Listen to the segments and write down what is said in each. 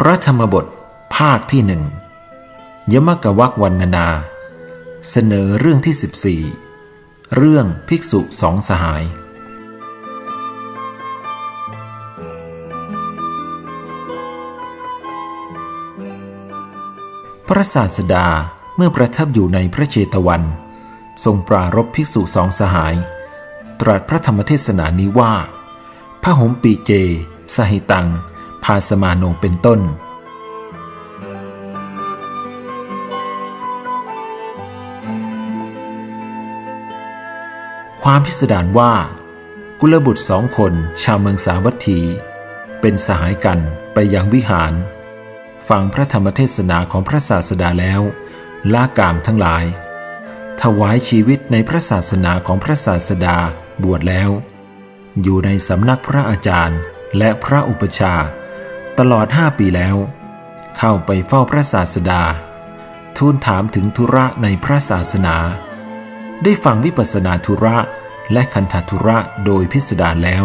พระธรรมบทภาคที่หนึ่งยมกวักวันนานา เสนอเรื่องที่ 14 เรื่องภิกษุสองสหาย พระศาสดาเมื่อประทับอยู่ในพระเชตวัน ทรงปรารบภิกษุสองสหาย ตรัสพระธรรมเทศนานี้ว่าพระหมปีเจ สหิตัง พาสมาโนเป็นต้น ความพิสดารว่า กุลบุตรสองคนชาวเมืองสาวัตถี เป็นสหายกันไปยังวิหาร ฟังพระธรรมเทศนาของพระศาสดาแล้วลากามทั้งหลาย ถวายชีวิตในพระศาสนาของพระศาสดาบวชแล้ว อยู่ในสำนักพระอาจารย์และพระอุปชา ตลอดห้าปีแล้ว เข้าไปเฝ้าพระศาสดา ทูลถามถึงธุระในพระศาสนา ได้ฟังวิปัสนาธุระและคันธธุระโดยพิสดารแล้ว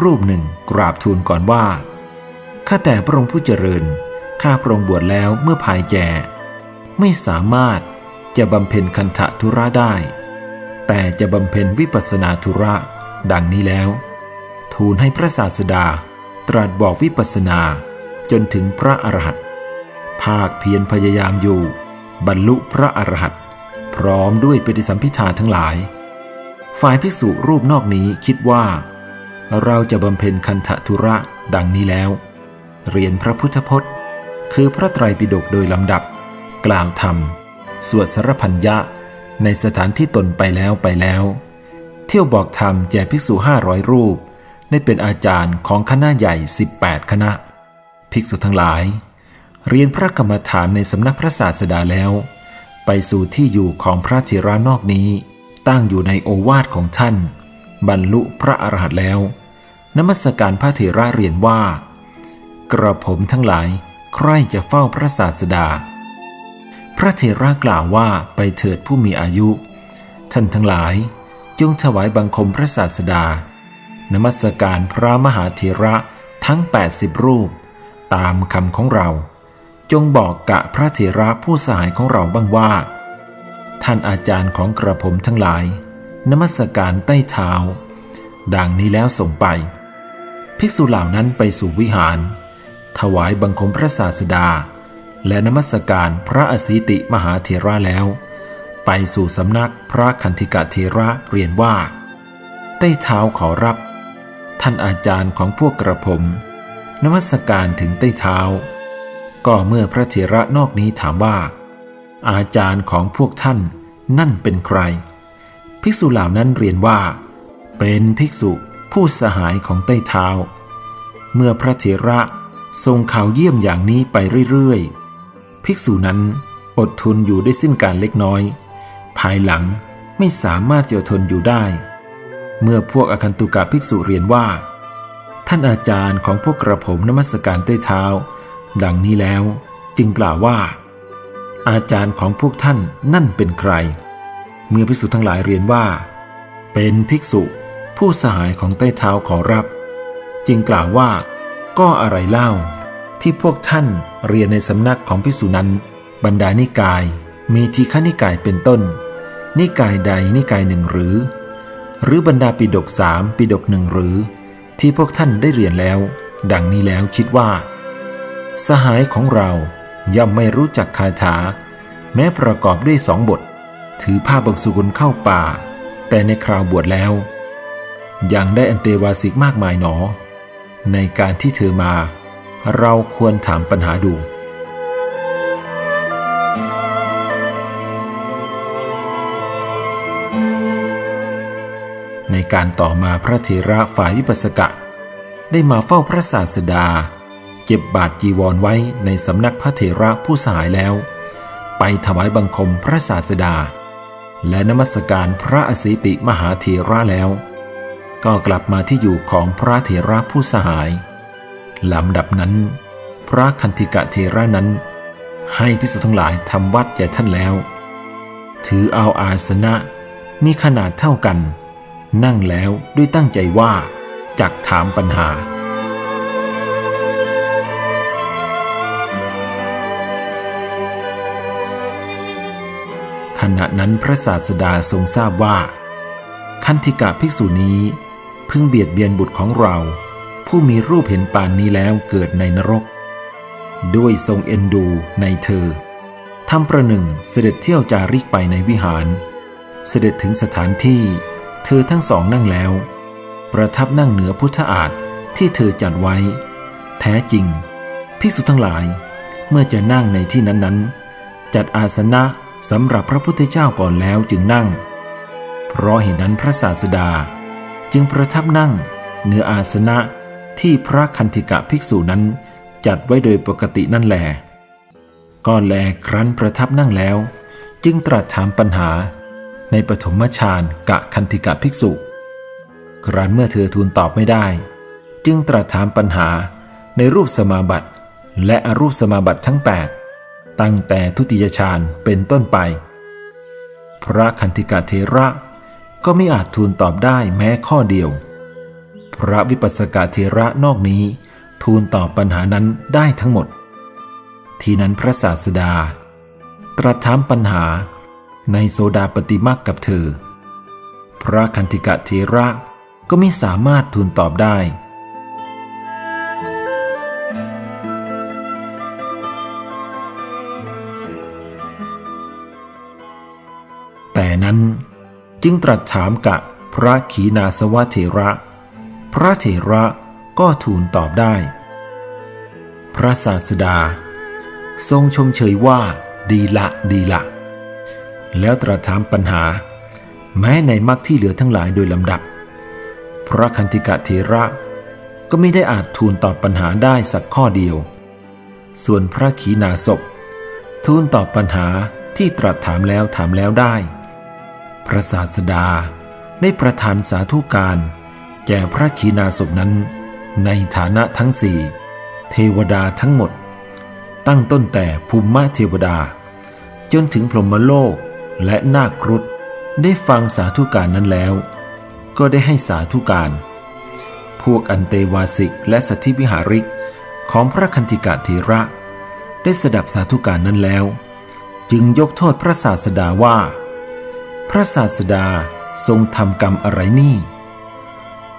รูปหนึ่งกราบทูลก่อนว่า ข้าแต่พระองค์ผู้เจริญ ข้าพระองค์บวชแล้วเมื่อภายแก่ ไม่สามารถจะบำเพ็ญคันธธุระได้ แต่จะบำเพ็ญวิปัสนาธุระดังนี้แล้ว ทูลให้พระศาสดา ตรัสบอกวิปัสสนา จนถึงพระอรหันต์ภาคเพียรพยายามอยู่ บรรลุพระอรหันต์พร้อมด้วยปฏิสัมพิธาทั้งหลาย ฝ่ายภิกษุรูปนอกนี้คิดว่า เราจะบำเพ็ญคันธธุระดังนี้แล้ว เรียนพระพุทธพจน์ คือพระไตรปิฎกโดยลำดับ กล่าวธรรม สวดสรพัญญะในสถานที่ตนไปแล้วไปแล้ว เที่ยวบอกธรรมแก่ภิกษุห้าร้อยรูป ได้เป็นอาจารย์ของคณะใหญ่ 18 คณะ ภิกษุทั้งหลาย เรียนพระกรรมฐานในสำนักพระศาสดาแล้ว ไปสู่ที่อยู่ของพระเถระนอกนี้ ตั้งอยู่ในโอวาทของท่าน บรรลุพระอรหันต์แล้ว นมัสการพระเถระเรียนว่า กระผมทั้งหลายใครจะเฝ้าพระศาสดา พระเถระกล่าวว่าไปเถิดผู้มีอายุ ท่านทั้งหลายจงถวายบังคมพระศาสดา นมัสการพระมหาเถระทั้ง 80 รูป ตามคำของเรา จงบอกกะพระเถระผู้สหายของเราบ้างว่า ท่านอาจารย์ของกระผมทั้งหลาย นมัสการใต้เท้า ดังนี้แล้วส่งไป ภิกษุเหล่านั้นไปสู่วิหาร ถวายบังคมพระศาสดา และนมัสการพระอสิติมหาเถระแล้ว ไปสู่สำนักพระคันธิกะเถระเรียนว่า ใต้เท้าขอรับ ท่านอาจารย์ของพวกกระผม นมัสการถึงใต้เท้า ก็เมื่อพระเถระนอกนี้ถามว่า อาจารย์ของพวกท่านนั่นเป็นใคร ภิกษุเหล่านั้นเรียนว่า เป็นภิกษุผู้สหายของใต้เท้า เมื่อพระเถระทรงข่าวเยี่ยมอย่างนี้ไปเรื่อยๆ ภิกษุนั้นอดทนอยู่ได้สิ้นการเล็กน้อย ภายหลังไม่สามารถจะทนอยู่ได้ เมื่อพวกอคันตุกะภิกษุเรียนว่า ท่านอาจารย์ของพวกกระผมนมัสการใต้เท้า ดังนี้แล้วจึงกล่าวว่า อาจารย์ของพวกท่านนั่นเป็นใคร เมื่อภิกษุทั้งหลายเรียนว่า เป็นภิกษุ ผู้สหายของใต้เท้าขอรับ จึงกล่าวว่า ก็อะไรเล่า ที่พวกท่านเรียนในสำนักของภิกษุนั้น บรรดานิกาย มีทีฆนิกายเป็นต้น นิกายใดนิกายหนึ่งหรือ หรือบรรดาปิดกสามปิดกหนึ่งหรือ ที่พวกท่านได้เรียนแล้ว ดังนี้แล้วคิดว่า สหายของเราย่อมไม่รู้จักคาถา แม้ประกอบด้วยสองบท ถือผ้าบางสุกุลเข้าป่า แต่ในคราวบวชแล้วยังได้อันเตวาสิกมากมายหนอ ในการที่เธอมา เราควรถามปัญหาดู ในการต่อมาพระเถระฝ่ายวิปัสสกะ ได้มาเฝ้าพระศาสดา เก็บบาทจีวรไว้ในสำนักพระเถระผู้สหายแล้ว ไปถวายบังคมพระศาสดา และนมัสการพระอสิติมหาเถระแล้ว ก็กลับมาที่อยู่ของพระเถระผู้สหายลำดับนั้น พระคันธิกะเถระนั้น ให้พิสุทั้งหลายทำวัดแก่ท่านแล้ว ถือเอาอาสนะมีขนาดเท่ากัน นั่งแล้วด้วยตั้งใจว่าจักถามปัญหา ขณะนั้นพระศาสดาทรงทราบว่า คันธิกะภิกษุนี้เพิ่งเบียดเบียนบุตรของเรา ผู้มีรูปเห็นปานนี้แล้วเกิดในนรก ด้วยทรงเอ็นดูในเธอทำประหนึ่งเสด็จเที่ยวจาริกไปในวิหาร เสด็จถึงสถานที่ เธอทั้งสองนั่งแล้ว ประทับนั่งเหนือพุทธอาฏที่เธอจัดไว้ แท้จริง ภิกษุทั้งหลาย เมื่อจะนั่งในที่นั้นๆ จัดอาสนะสำหรับพระพุทธเจ้าก่อนแล้วจึงนั่ง เพราะเหตุนั้นพระศาสดา จึงประทับนั่งเหนืออาสนะที่พระคันธิกะภิกษุนั้นจัดไว้โดยปกตินั่นแหละก็แลครั้นประทับนั่งแล้ว จึงตรัสถามปัญหา ในปฐมฌานกะคันธิกะภิกษุ ครั้นเมื่อเธอทูลตอบไม่ได้ จึงตรัสถามปัญหาในรูปสมาบัติ และอรูปสมาบัติทั้ง 8 ตั้งแต่ทุติยฌานเป็นต้นไป พระคันธิกะเทระก็ไม่อาจทูลตอบได้แม้ข้อเดียว พระวิปัสสกเทระนอกนี้ ทูลตอบปัญหานั้นได้ทั้งหมด ทีนั้นพระศาสดา ตรัสถามปัญหา ในโซดาปฏิมักกับเธอ พระคันธิกะเทระก็ไม่สามารถทูลตอบได้ แต่นั้นจึงตรัสถามกะพระขีณาสวะเถระ พระเถระก็ทูลตอบได้ พระศาสดา ทรงชมเชยว่าดีละดีละ แล้วตรัสถามปัญหา แม้ในมรรคที่เหลือทั้งหลายโดยลำดับ พระคันติกะเถระก็ไม่ได้อาจทูลตอบปัญหาได้สักข้อเดียว ส่วนพระขีณาสพทูลตอบปัญหาที่ตรัสถามแล้วถามแล้วได้ พระศาสดาได้ประทานสาธุการ แก่พระขีณาสพนั้น ในฐานะทั้งสี่เทวดาทั้งหมด ตั้งต้นแต่ภูมิมาเทวดา จนถึงพรหมโลก และนาครุฑได้ฟังสาธุการนั้นแล้ว ก็ได้ให้สาธุการ พวกอันเตวาสิกและสัทธิวิหาริกของพระคันธิกะเถระ ได้สดับสาธุการนั้นแล้ว จึงยกโทษพระศาสดาว่า พระศาสดาทรงทำกรรมอะไรนี่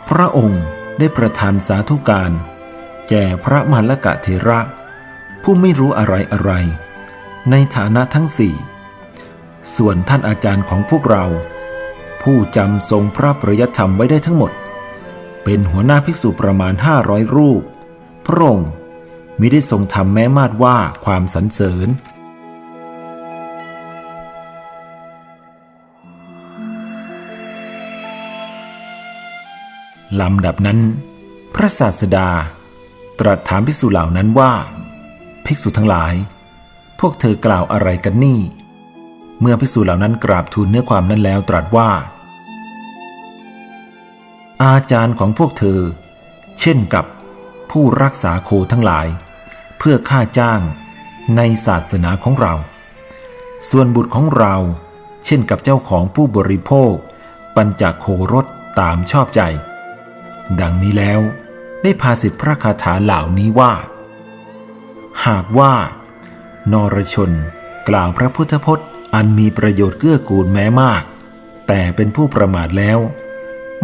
พระองค์ได้ประทานสาธุการแก่พระมหลกะเทระ ผู้ไม่รู้อะไรอะไร ในฐานะทั้งสี่ ส่วนท่านอาจารย์ของพวกเรา ผู้จำทรงพระประยธรรมไว้ได้ทั้งหมด เป็นหัวหน้าภิกษุประมาณ 500 รูป พระองค์มิได้ทรงทำแม้มาดว่าความสรรเสริญลำดับนั้น พระศาสดา ตรัสถามภิกษุเหล่านั้นว่า ภิกษุทั้งหลาย พวกเธอกล่าวอะไรกันนี่ เมื่อภิกษุเหล่านั้นกราบทูลเนื้อความนั้นแล้วตรัสว่า อาจารย์ของพวกเธอ เช่นกับผู้รักษาโคทั้งหลาย เพื่อค่าจ้างในศาสนาของเรา ส่วนบุตรของเรา เช่นกับเจ้าของผู้บริโภค ปัญจโครสตามชอบใจ ดังนี้แล้วได้พาสิทธิพระคาถาเหล่านี้ว่า หากว่านรชน กล่าวพระพุทธพจน์ อันมีประโยชน์เกื้อกูลแม้มาก แต่เป็นผู้ประมาทแล้ว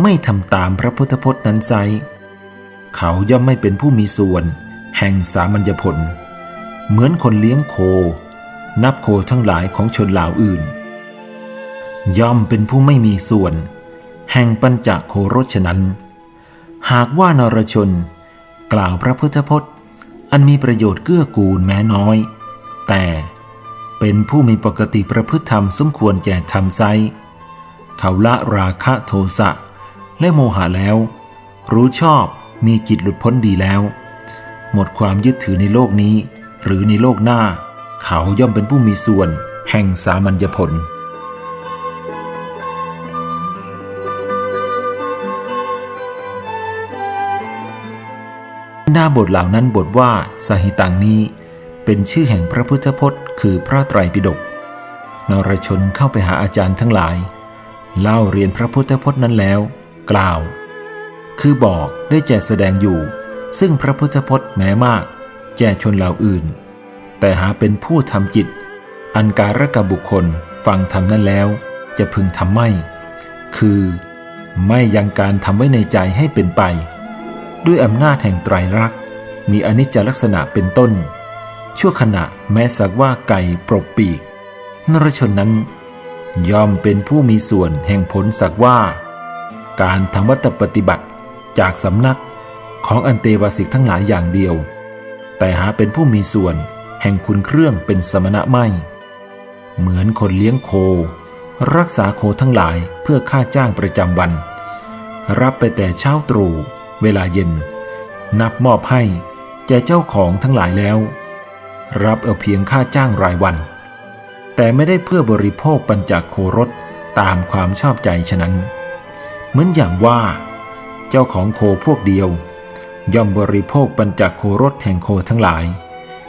ไม่ทำตามพระพุทธพจน์นั้นไซเขาย่อมไม่เป็นผู้มีส่วน แห่งสามัญญผล เหมือนคนเลี้ยงโค นับโคทั้งหลายของชนเหล่าอื่น ย่อมเป็นผู้ไม่มีส่วน แห่งปัญจโครสฉะนั้น หากว่านรชน กล่าวพระพุทธพจน์ อันมีประโยชน์เกื้อกูลแม้น้อย แต่ เป็นผู้มีปกติประพฤติธรรมสมควรแก่ธรรมไซเขาละราคะโทสะและโมหะแล้ว รู้ชอบมีจิตหลุดพ้นดีแล้ว หมดความยึดถือในโลกนี้ หรือในโลกหน้า เขาย่อมเป็นผู้มีส่วนแห่งสามัญญผลหน้าบทเหล่านั้นบทว่าสหิตังนี้ เป็นชื่อแห่งพระพุทธพจน์ คือพระไตรปิฎกนรชนเข้าไปหาอาจารย์ทั้งหลาย เล่าเรียนพระพุทธพจน์นั้นแล้ว กล่าว คือบอกได้แจกแสดงอยู่ ซึ่งพระพุทธพจน์แม้มาก แก่ชนเหล่าอื่น แต่หาเป็นผู้ทำจิต อันการกบุคคลฟังธรรมนั้นแล้ว จะพึงทำไม่ คือ ไม่ยังการทำไว้ในใจให้เป็นไป ด้วยอำนาจแห่งไตรลักษณ์มีอนิจจลักษณะเป็นต้น ชั่วขณะแม้สักว่าไก่ปรบปีก นรชนนั้นยอมเป็นผู้มีส่วนแห่งผลสักว่า การทำวัตปฏิบัติจากสำนักของอันเตวาสิกทั้งหลายอย่างเดียว แต่หาเป็นผู้มีส่วนแห่งคุณเครื่องเป็นสมณะไม่ เหมือนคนเลี้ยงโค รักษาโคทั้งหลายเพื่อค่าจ้างประจำวัน รับไปแต่เช้าตรู่เวลาเย็น นับมอบให้แก่เจ้าของทั้งหลายแล้ว รับเอาเพียงค่าจ้างรายวัน แต่ไม่ได้เพื่อบริโภคปัญจโครสตามความชอบใจฉะนั้น เหมือนอย่างว่า เจ้าของโคพวกเดียว ย่อมบริโภคปัญจโครสแห่งโคทั้งหลาย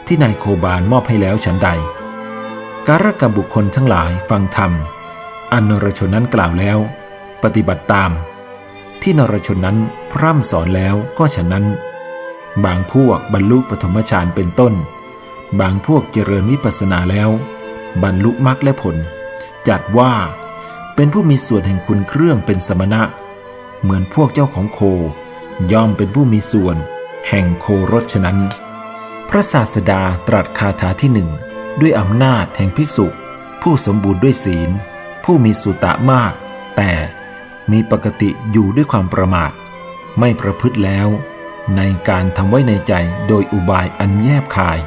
ที่นายโคบาลมอบให้แล้วฉันใด การกบุคคลทั้งหลายฟังธรรม อันนรชนนั้นกล่าวแล้ว ปฏิบัติตาม ที่นรชนนั้นพร่ำสอนแล้วก็ฉะนั้น บางพวกบรรลุปฐมฌานเป็นต้น บางพวกเจริญวิปัสสนาแล้ว บรรลุมรรคและผล จัดว่า เป็นผู้มีส่วนแห่งคุณเครื่องเป็นสมณะ เหมือนพวกเจ้าของโค ย่อมเป็นผู้มีส่วน แห่งโครสฉะนั้น พระศาสดาตรัสคาถาที่หนึ่งด้วยอำนาจแห่งภิกษุ ผู้สมบูรณ์ด้วยศีล ผู้มีสุตะมาก แต่มีปกติอยู่ด้วยความประมาท ไม่ประพฤติแล้ว ในการทำไว้ในใจโดยอุบายอันแยบคาย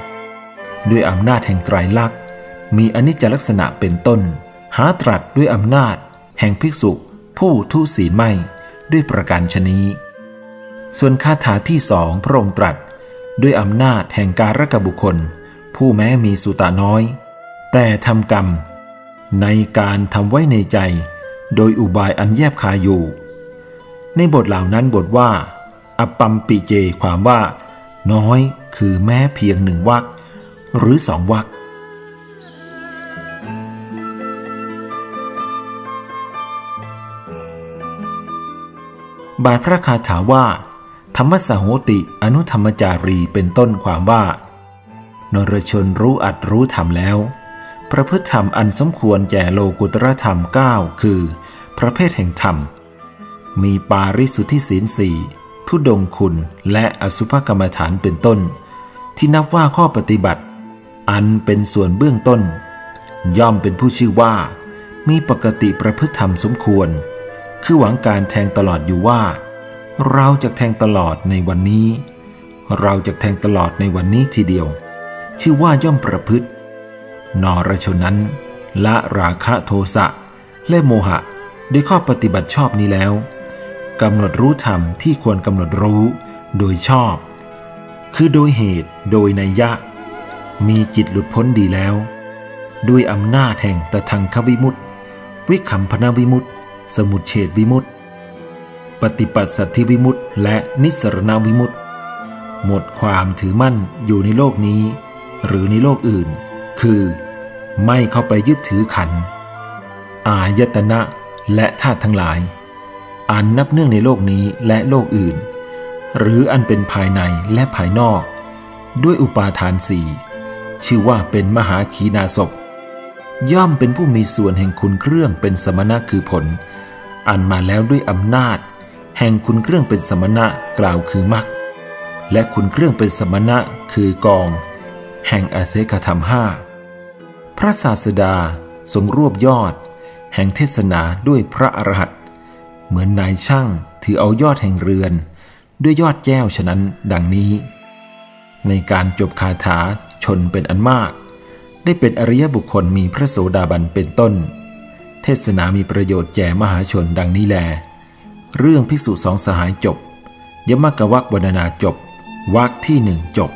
ด้วยอำนาจแห่งไตรลักษณ์ มีอนิจจลักษณะเป็นต้น หาตรัสด้วยอำนาจ แห่งภิกษุผู้ทุศีลไม่ ด้วยประการชนีส่วนคาถาที่สองพระองค์ตรัส ด้วยอำนาจแห่งการกบุคคล ผู้แม้มีสุตาน้อย แต่ทำกรรม ในการทำไว้ในใจ โดยอุบายอันแยบคายอยู่ ในบทเหล่านั้นบทว่าอปปัมปิเจความว่า น้อยคือแม้เพียงหนึ่งวัก หรือสองวักบาทพระคาถาว่า ธรรมสโหติอนุธรรมจารีเป็นต้นความว่านรชนรู้อัดรู้ธรรมแล้ว ประพฤติธรรมอันสมควรแก่โลกุตรธรรม 9 คือ ประเภทแห่งธรรม มีปาริสุทธิศีลสี่ทุดงคุณและอสุภกรรมฐานเป็นต้น ที่นับว่าข้อปฏิบัติ อันเป็นส่วนเบื้องต้น ย่อมเป็นผู้ชื่อว่า มีปกติประพฤติธรรมสมควร คือหวังการแทงตลอดอยู่ว่า เราจะแทงตลอดในวันนี้ เราจะแทงตลอดในวันนี้ทีเดียว ชื่อว่าย่อมประพฤติ นรชนนั้น ละราคะโทสะและโมหะด้วยข้อปฏิบัติชอบนี้แล้วกำหนดรู้ธรรมที่ควรกำหนดรู้โดยชอบ คือโดยเหตุโดยนัยยะ มีจิตหลุดพ้นดีแล้ว ด้วยอำนาจแห่งตทังควิมุตติ วิคัมพนาวิมุตติ สมุเฉดวิมุตติ ปฏิปัสสัทธิวิมุตติ และนิสรณวิมุตติ หมดความถือมั่นอยู่ในโลกนี้ หรือในโลกอื่น คือ ไม่เข้าไปยึดถือขัน อายตนะและธาตุทั้งหลาย อันนับเนื่องในโลกนี้และโลกอื่น หรืออันเป็นภายในและภายนอก ด้วยอุปาทานสี่ ชื่อว่าเป็นมหาขีนาศพ ย่อมเป็นผู้มีส่วนแห่งคุณเครื่องเป็นสมณะคือผล อันมาแล้วด้วยอำนาจ แห่งคุณเครื่องเป็นสมณะกล่าวคือมรรคและคุณเครื่องเป็นสมณะคือกอง แห่งอาเซคธรรมห้าพระศาสดาทรงรวบยอด แห่งเทศนาด้วยพระอรหันต์เหมือนนายช่างถือเอายอดแห่งเรือน ด้วยยอดแก้วฉะนั้นดังนี้ ในการจบคาถา ชนเป็นอันมาก ได้เป็นอริยบุคคลมีพระโสดาบันเป็นต้น เทศนามีประโยชน์แก่มหาชนดังนี้แล เรื่องภิกษุสองสหายจบยมกวักวรรณาจบวักที่หนึ่งจบ